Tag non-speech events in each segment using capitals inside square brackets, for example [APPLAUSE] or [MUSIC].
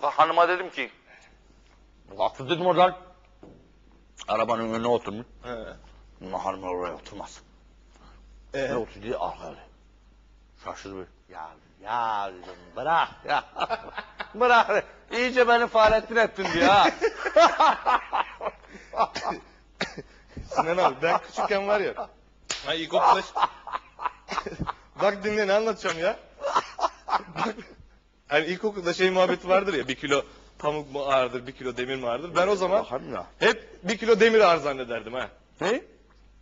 Hanıma dedim ki Kalktı dedim oradan. Arabanın önüne oturmuş. He. Hanım oraya oturmaz. Ee, Ne oturdu diye arkaya öyle. Şaşırdı böyle. Ya, ya dedim bırak ya. [LAUGHS] bırak. İyice beni fahrettin ettin diye ha. [LAUGHS] Sinan abi ben küçükken var ya. Ben ilkokulda... [LAUGHS] Bak dinle ne anlatacağım ya. Bak, hani ilkokulda şey muhabbeti vardır ya bir kilo pamuk mu ağırdır bir kilo demir mi ağırdır. Ben o zaman hep bir kilo demir ağır zannederdim ha. Ne?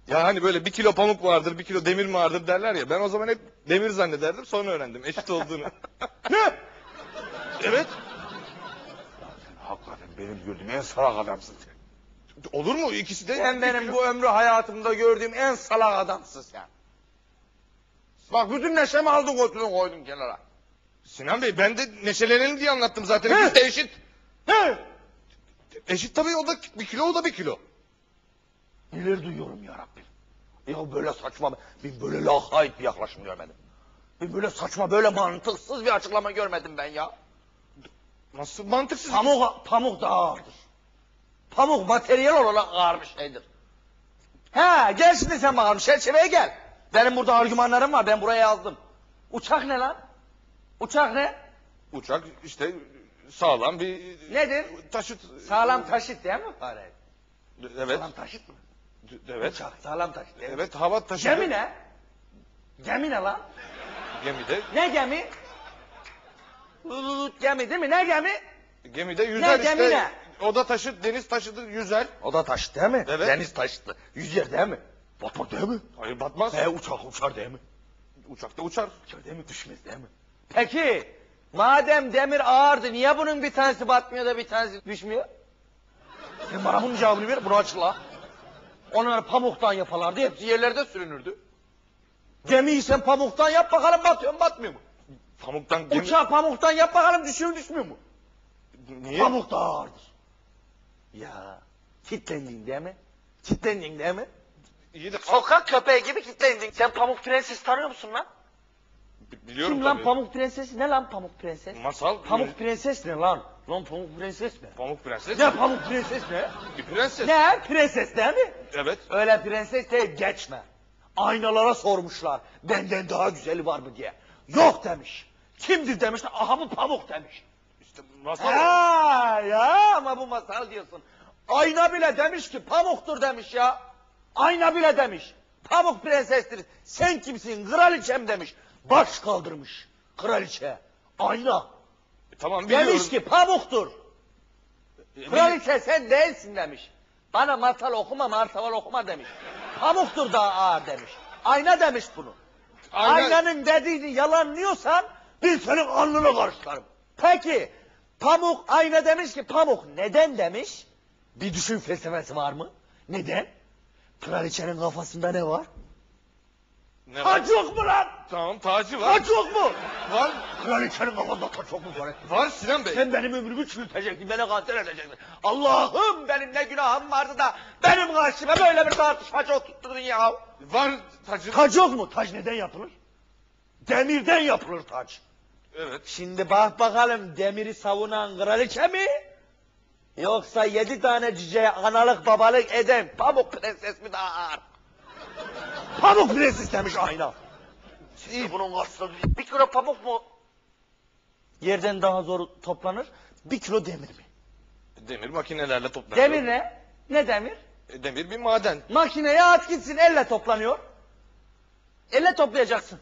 Ya hani böyle bir kilo pamuk vardır bir kilo demir mi ağırdır derler ya. Ben o zaman hep demir zannederdim sonra öğrendim eşit olduğunu. [LAUGHS] ne? Evet. Hakikaten benim gördüğüm en salak adamsın sen. Olur mu ikisi de? Sen benim bu ömrü hayatımda gördüğüm en salak adamsın sen. Bak bütün neşemi aldın götürün koydun kenara. Sinan Bey ben de neşelenelim diye anlattım zaten. He. İkisi de eşit. Ne? Eşit tabii o da bir kilo o da bir kilo. Neler duyuyorum ya Rabbim. Ya böyle saçma, ben böyle lakayt bir yaklaşım görmedim. Ben böyle saçma, böyle mantıksız bir açıklama görmedim ben ya. Nasıl mantıksız? Pamuk, pamuk da ağırdır. Pamuk materyal olarak ağır bir şeydir. He, gel şimdi sen bakalım, çerçeveye gel. Benim burada argümanlarım var, ben buraya yazdım. Uçak ne lan? Uçak ne? Uçak işte sağlam bir Nedir? taşıt. Sağlam taşıt değil mi fare? Evet. Sağlam taşıt mı? Evet. Uçak sağlam taşıt değil mi? Evet hava taşıtı. Gemi ne? Gemi ne lan? Gemide. Ne gemi? Gemi değil mi? Ne gemi? Gemide yüzer gemi işte. ne? O da taşıt, deniz taşıdı yüzer. O da taşıt değil mi? Evet. Deniz taşıtlı. Yüzer değil mi? Batmak değil mi? Hayır batmaz. He uçak uçar değil mi? Uçakta uçar. Uçar değil mi? Düşmez değil mi? Peki madem demir ağırdı niye bunun bir tanesi batmıyor da bir tanesi düşmüyor? Sen bana bunun cevabını ver bunu açıkla. Onlar pamuktan yaparlardı hepsi yerlerde sürünürdü. Gemiyi sen pamuktan yap bakalım batıyor mu batmıyor mu? Pamuktan gemi. Uçağı pamuktan yap bakalım düşüyor mu düşmüyor mu? Niye? Pamuk da ağırdır. Ya kitlendin değil mi? Kitlendin değil mi? İyi de Sokak köpeği gibi kitlendin. Sen Pamuk Prenses tanıyor musun lan? Bi- biliyorum Kim lan tabii. Pamuk Prenses? Ne lan Pamuk Prenses? Masal. Pamuk Prenses ne lan? Lan Pamuk Prenses ne? Pamuk prenses. Ne Pamuk Prenses ne? Bir prenses. Ne? Prenses değil mi? Evet. Öyle prenses değil geçme. Aynalara sormuşlar. Benden daha güzeli var mı diye. Yok demiş. Kimdir demişler. Aha bu Pamuk demiş. İşte masal. Ha ya ama bu masal diyorsun. Ayna bile demiş ki pamuktur demiş ya. Ayna bile demiş. Pamuk prensestir. Sen kimsin? Kraliçem demiş. Baş kaldırmış. Kraliçe. Ayna. E, tamam biliyorum. Demiş ki pamuktur. E, Kraliçe sen değilsin demiş. Bana masal okuma, martaval okuma demiş. Pamuktur daha ağır demiş. Ayna demiş bunu. Ayna- Aynanın dediğini yalanlıyorsan bir senin alnını karışlarım. Peki pamuk ayna demiş ki pamuk neden demiş? Bir düşün felsefesi var mı? Neden? Kraliçenin kafasında ne var? Ne var? Taç yok mu lan? Tamam tacı var. Taç yok mu? Var. Kraliçenin kafasında taç yok mu? Var Sinan Bey. Sen benim ömrümü çürütecektin, beni kanser edecektin. Allah'ım benim ne günahım vardı da benim karşıma böyle bir tartışmacı oturtturdun ya. Var tacı. Taç yok mu? Taç neden yapılır? Demirden yapılır taç. Evet. Şimdi bak bakalım demiri savunan kraliçe mi? Yoksa yedi tane cüceye analık babalık eden pamuk prenses mi daha ağır? Pamuk prenses demiş ayna. İyi bunun karşısında bir kilo pamuk mu? Yerden daha zor toplanır. Bir kilo demir mi? Demir makinelerle toplanıyor. Demir ne? Ne demir? E, Demir bir maden. Makineye at gitsin elle toplanıyor. Elle toplayacaksın.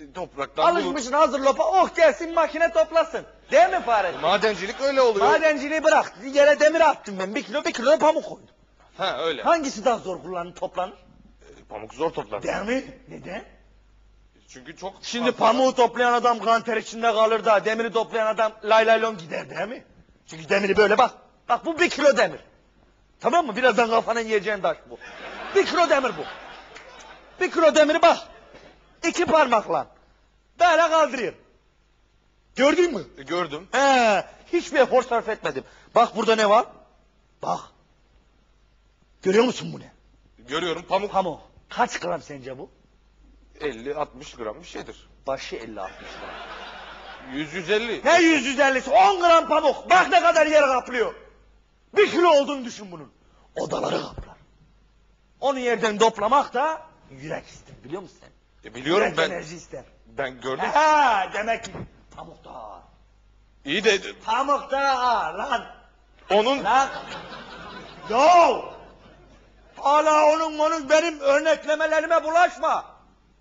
E, Topraktan. Alışmışsın hazır lopa oh gelsin makine toplasın. Değil mi fare? Madencilik öyle oluyor. Madenciliği bırak. Yere demir attım ben. Bir kilo bir kilo da pamuk koydum. Ha öyle. Hangisi daha zor kullanılır toplanır? Pamuk zor toplanır. Değil mi? Neden? Çünkü çok Şimdi fazla- pamuğu toplayan adam kanter içinde kalır da demiri toplayan adam lay lay lon gider değil mi? Çünkü demiri böyle bak. Bak bu bir kilo demir. Tamam mı? Birazdan kafana yiyeceğin taş bu. Bir kilo demir bu. Bir kilo demiri bak. İki parmakla. Böyle kaldırıyor. Gördün mü? E, Gördüm. He, hiçbir efor sarf etmedim. Bak burada ne var? Bak. Görüyor musun bu ne? Görüyorum pamuk Pamuk. Kaç gram sence bu? 50-60 gram bir şeydir. Başı 50-60 gram. 100 150. Ne 100 150'si? 10 gram pamuk. Bak ne kadar yer kaplıyor. Bir kilo olduğunu düşün bunun. Odaları kaplar. Onu yerden toplamak da yürek ister biliyor musun sen? E, biliyorum yürek ben. enerji ister. Ben gördüm. Ha demek ki pamuk da ağır. İyi de Pamuk da ağır lan. onun Lan. Yo. Hala onun onun benim örneklemelerime bulaşma.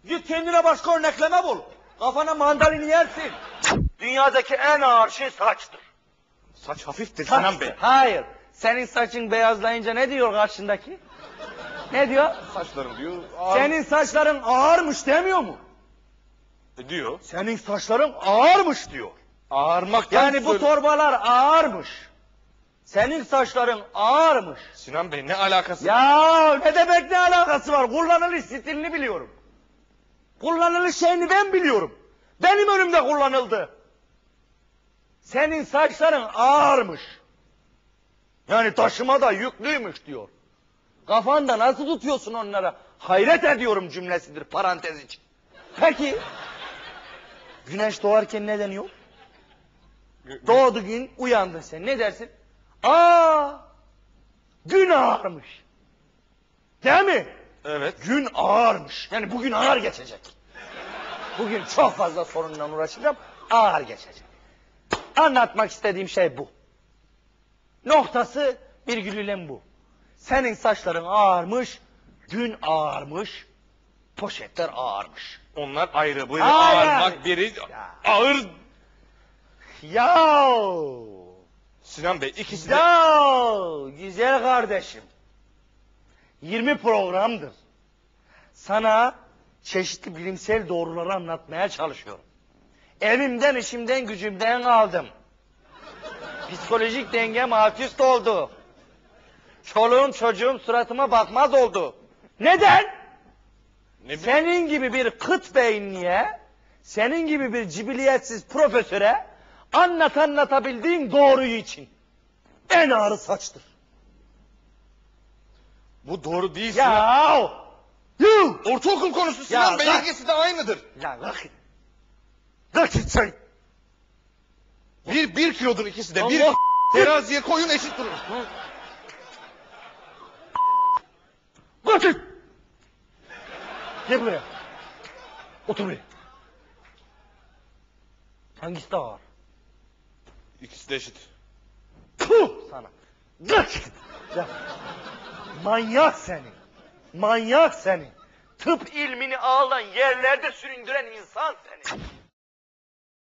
Git kendine başka örnekleme bul. Kafana mandalini yersin. Dünyadaki en ağır şey saçtır. saç hafiftir Sinan Saçtır. Bey. Hayır. Senin saçın beyazlayınca ne diyor karşındaki? Ne diyor? Saçlarım diyor. ağır- Senin saçların ağırmış demiyor mu? E, diyor. Senin saçların ağırmış diyor. Ağarmaktan Yani bu torbalar ağırmış. Senin saçların ağırmış. Sinan Bey ne alakası var? Ya ne demek ne alakası var? Kullanılış stilini biliyorum. Kullanılış şeyini ben biliyorum. Benim önümde kullanıldı. Senin saçların ağırmış. Yani taşıma da yüklüymüş diyor. Kafanda nasıl tutuyorsun onlara? Hayret ediyorum cümlesidir parantez için. Peki. Güneş doğarken ne deniyor? Doğdu gün uyandın sen ne dersin? Aa gün ağarmış. Değil mi? Evet. Gün ağırmış. Yani bugün ağır geçecek. Bugün çok fazla sorunla uğraşacağım. Ağır geçecek. Anlatmak istediğim şey bu. Noktası virgülüyle bu. Senin saçların ağarmış, gün ağarmış, poşetler ağarmış. Onlar ayrı. Biri Hayır. ağırmak, biri Ya. ağır. Ya, Sinan Bey ikisi de ya güzel kardeşim. 20 programdır. Sana çeşitli bilimsel doğruları anlatmaya çalışıyorum. Evimden, işimden, gücümden aldım. Psikolojik dengem alt üst oldu. Çoluğum çocuğum suratıma bakmaz oldu. Neden? ne. Senin gibi bir kıt beyinliye, senin gibi bir cibiliyetsiz profesöre anlat anlatabildiğin doğruyu için. En ağrı saçtır. Bu doğru değil Sinan. Ya! Ortaokul konusu Sinan Ya Bey ikisi de aynıdır. Ya bak. Bak sen. Bir, bir kilodur ikisi de. Bir Allah- [LAUGHS] teraziye koyun eşit durur. Kaçın! Gel buraya. Otur buraya. Hangisi daha ağır? İkisi de eşit. Sana. Kaç! Ya. Manyak seni. Manyak seni. Tıp ilmini ağlan yerlerde süründüren insan seni.